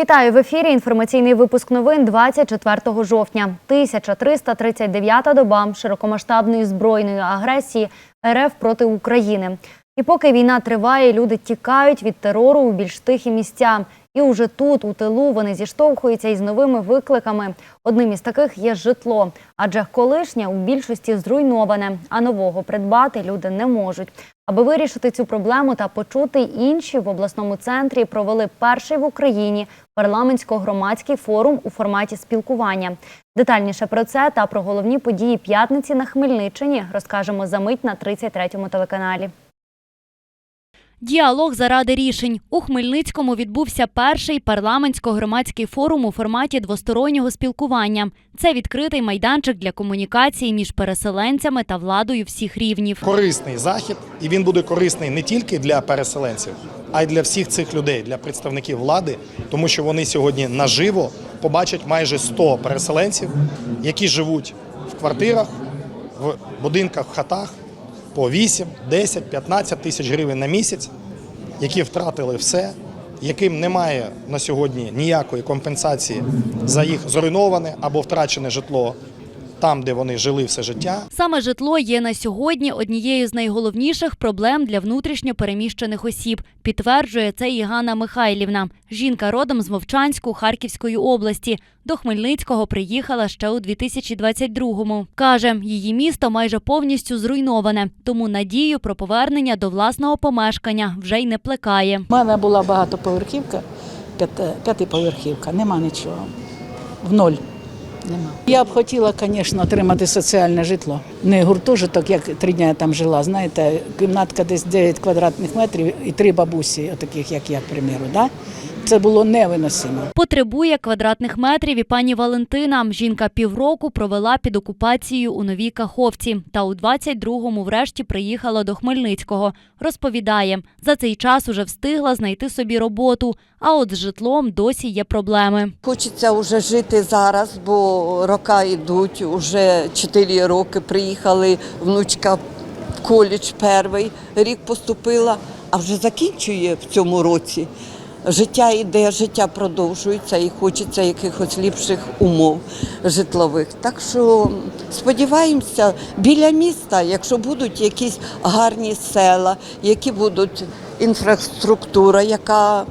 Вітаю в ефірі. Інформаційний випуск новин 24 жовтня. 1339-та доба широкомасштабної збройної агресії РФ проти України. І поки війна триває, люди тікають від терору у більш тихі місця. І уже тут, у тилу, вони зіштовхуються із новими викликами. Одним із таких є житло, адже колишнє у більшості зруйноване, а нового придбати люди не можуть. Аби вирішити цю проблему та почути інші в обласному центрі, провели перший в Україні парламентсько-громадський форум у форматі спілкування. Детальніше про це та про головні події п'ятниці на Хмельниччині розкажемо за мить на 33-му телеканалі. Діалог заради рішень у Хмельницькому відбувся перший парламентсько-громадський форум у форматі двостороннього спілкування. Це відкритий майданчик для комунікації між переселенцями та владою всіх рівнів. корисний захід, і він буде корисний не тільки для переселенців, а й для всіх цих людей, для представників влади, тому що вони сьогодні наживо побачать майже 100 переселенців, які живуть в квартирах, в будинках, в хатах по 8, 10, 15 тисяч гривень на місяць, які втратили все, яким немає на сьогодні ніякої компенсації за їх зруйноване або втрачене житло там, де вони жили все життя. Саме житло є на сьогодні однією з найголовніших проблем для внутрішньо переміщених осіб. Підтверджує це і Ганна Михайлівна. Жінка родом з Мовчанську Харківської області. До Хмельницького приїхала ще у 2022-му. Каже, її місто майже повністю зруйноване, тому надію про повернення до власного помешкання вже й не плекає. У мене була багатоповерхівка, п'яти- п'ятиповерхівка, нема нічого. В ноль. Нема. Я б хотіла, звісно, отримати соціальне житло. Не гуртожиток, як три дні я там жила. Знаєте, кімнатка десь 9 квадратних метрів і три бабусі, таких як я, к примеру. Да? Це було невиносимо. Потребує квадратних метрів і пані Валентина. Жінка півроку провела під окупацією у Новій Каховці та у 22-му врешті приїхала до Хмельницького. Розповідає, за цей час уже встигла знайти собі роботу, а от з житлом досі є проблеми. Хочеться вже жити зараз, бо роки йдуть. Уже 4 роки приїхали, внучка в коледж перший рік поступила, а вже закінчує в цьому році. Життя йде, життя продовжується і хочеться якихось ліпших умов житлових. Так що сподіваємося, біля міста, якщо будуть якісь гарні села, які будуть інфраструктура, яка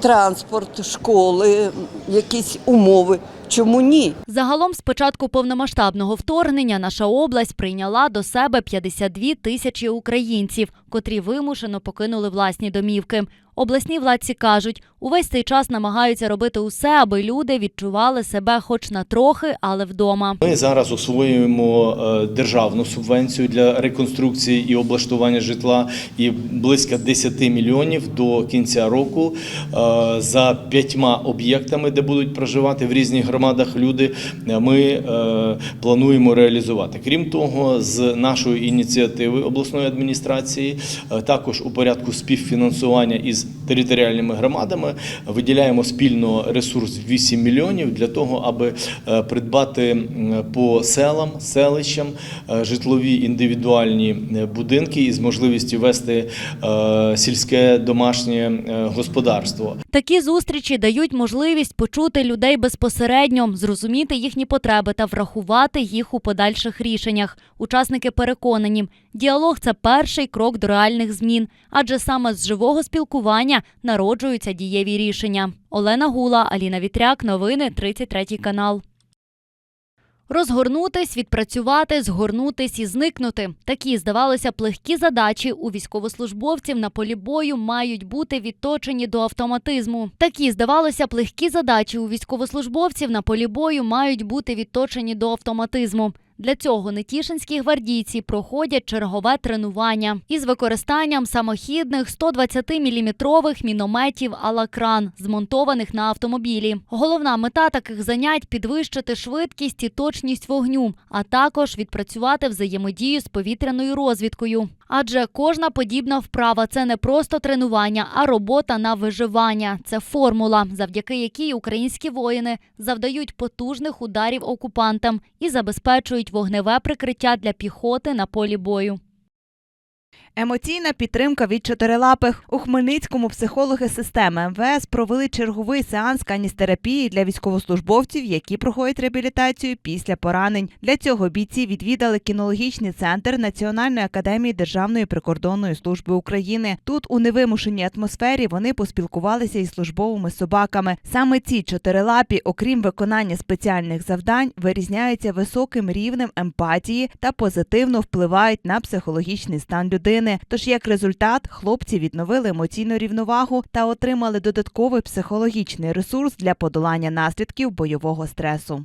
транспорт, школи, якісь умови. Чому ні? Загалом, з початку повномасштабного вторгнення, наша область прийняла до себе 52 тисячі українців, котрі вимушено покинули власні домівки. Обласні владці кажуть, увесь цей час намагаються робити усе, аби люди відчували себе хоч на трохи, але вдома. Ми зараз освоюємо е, державну субвенцію для реконструкції і облаштування житла і близько 10 мільйонів до кінця року е, за п'ятьма об'єктами, де будуть проживати в різних громадах люди. е, Ми плануємо реалізувати. Крім того, з нашої ініціативи обласної адміністрації, також у порядку співфінансування із територіальними громадами виділяємо спільно ресурс 8 мільйонів для того, аби е, придбати по селам, селищам е, житлові індивідуальні е, будинки із можливістю вести сільське домашнє господарство. Такі зустрічі дають можливість почути людей безпосередньо, зрозуміти їхні потреби та врахувати їх у подальших рішеннях. Учасники переконані, діалог це перший крок до реальних змін, адже саме з живого спілкування народжуються дієві рішення. Олена Гула, Аліна Вітряк, новини 33 канал. Розгорнутись, відпрацювати, згорнутись і зникнути. Такі, здавалося б, легкі задачі у військовослужбовців на полі бою мають бути відточені до автоматизму. Такі, здавалося б, легкі задачі у військовослужбовців на полі бою мають бути відточені до автоматизму. Для цього нетішинські гвардійці проходять чергове тренування із використанням самохідних 120-мм мінометів «Алакран», змонтованих на автомобілі. Головна мета таких занять підвищити швидкість і точність вогню, а також відпрацювати взаємодію з повітряною розвідкою. Адже кожна подібна вправа це не просто тренування, а робота на виживання. Це формула, завдяки якій українські воїни завдають потужних ударів окупантам і забезпечують вогневе прикриття для піхоти на полі бою. Емоційна підтримка від чотирилапих. У Хмельницькому психологи системи МВС провели черговий сеанс каністерапії для військовослужбовців, які проходять реабілітацію після поранень. Для цього бійці відвідали кінологічний центр Національної академії Державної прикордонної служби України. Тут у невимушеній атмосфері вони поспілкувалися із службовими собаками. Саме ці чотирилапі, окрім виконання спеціальних завдань, вирізняються високим рівнем емпатії та позитивно впливають на психологічний стан людини. Тож, як результат, хлопці відновили емоційну рівновагу та отримали додатковий психологічний ресурс для подолання наслідків бойового стресу.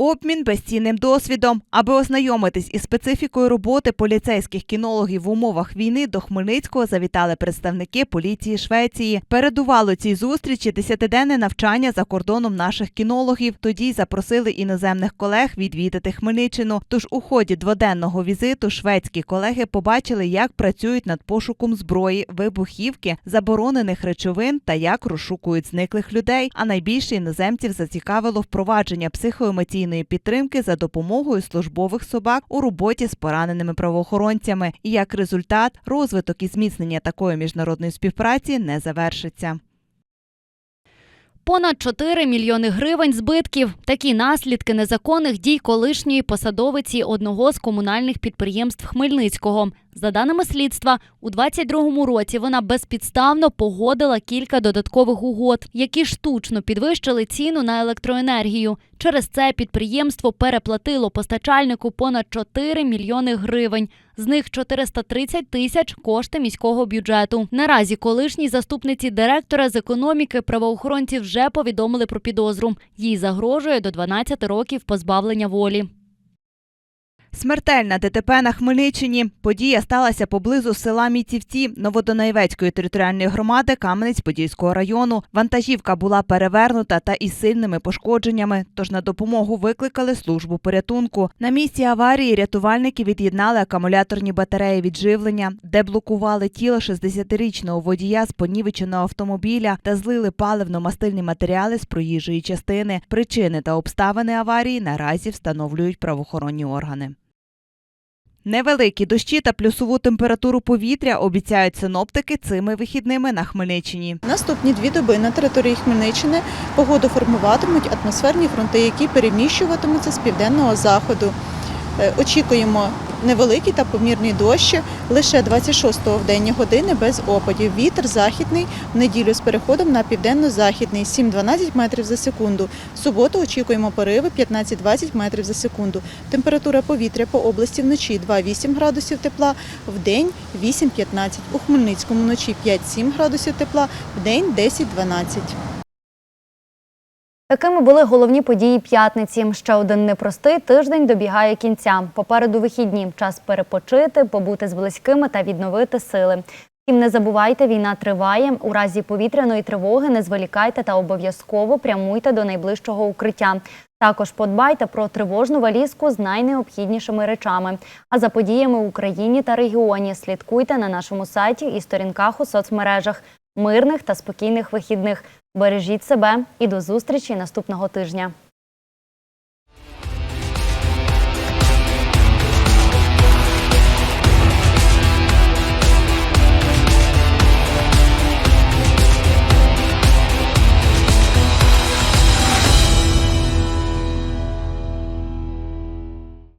Обмін безцінним досвідом, аби ознайомитись із специфікою роботи поліцейських кінологів в умовах війни до Хмельницького завітали представники поліції Швеції. Передувало цій зустрічі десятиденне навчання за кордоном наших кінологів. Тоді й запросили іноземних колег відвідати Хмельниччину. Тож у ході дводенного візиту шведські колеги побачили, як працюють над пошуком зброї, вибухівки, заборонених речовин та як розшукують зниклих людей. А найбільше іноземців зацікавило впровадження психоемоційної підтримки за допомогою службових собак у роботі з пораненими правоохоронцями. І як результат, розвиток і зміцнення такої міжнародної співпраці не завершиться. Понад 4 мільйони гривень збитків. Такі наслідки незаконних дій колишньої посадовиці одного з комунальних підприємств Хмельницького. За даними слідства, у 22-му році вона безпідставно погодила кілька додаткових угод, які штучно підвищили ціну на електроенергію. Через це підприємство переплатило постачальнику понад 4 мільйони гривень. З них 430 тисяч кошти міського бюджету. Наразі колишній заступниці директора з економіки правоохоронці вже повідомили про підозру. Їй загрожує до 12 років позбавлення волі. Смертельна ДТП на Хмельниччині. Подія сталася поблизу села Мітівці Новодонаєвецької територіальної громади Кам'янець-Подільського району. Вантажівка була перевернута та із сильними пошкодженнями. Тож на допомогу викликали службу порятунку. На місці аварії рятувальники від'єднали акумуляторні батареї від живлення, деблокували тіло 60-річного водія з понівеченого автомобіля та злили паливно-мастильні матеріали з проїжджої частини. Причини та обставини аварії наразі встановлюють правоохоронні органи. Невеликі дощі та плюсову температуру повітря обіцяють синоптики цими вихідними на Хмельниччині. Наступні дві доби на території Хмельниччини погоду формуватимуть атмосферні фронти, які переміщуватимуться з південного заходу. Е, Очікуємо невеликі та помірні дощі лише 26-го в денні години без опадів. Вітер західний в неділю з переходом на південно-західний 7-12 метрів за секунду. В суботу очікуємо пориви 15-20 метрів за секунду. Температура повітря по області вночі 2-8 градусів тепла, в день 8-15. У Хмельницькому вночі 5-7 градусів тепла, в день 10-12. Такими були головні події п'ятниці. Ще один непростий тиждень добігає кінця. Попереду вихідні час перепочити, побути з близькими та відновити сили. Втім, не забувайте, війна триває. У разі повітряної тривоги не зволікайте та обов'язково прямуйте до найближчого укриття. Також подбайте про тривожну валізку з найнеобхіднішими речами. А за подіями в Україні та регіоні слідкуйте на нашому сайті і сторінках у соцмережах. Мирних та спокійних вихідних. Бережіть себе і до зустрічі наступного тижня.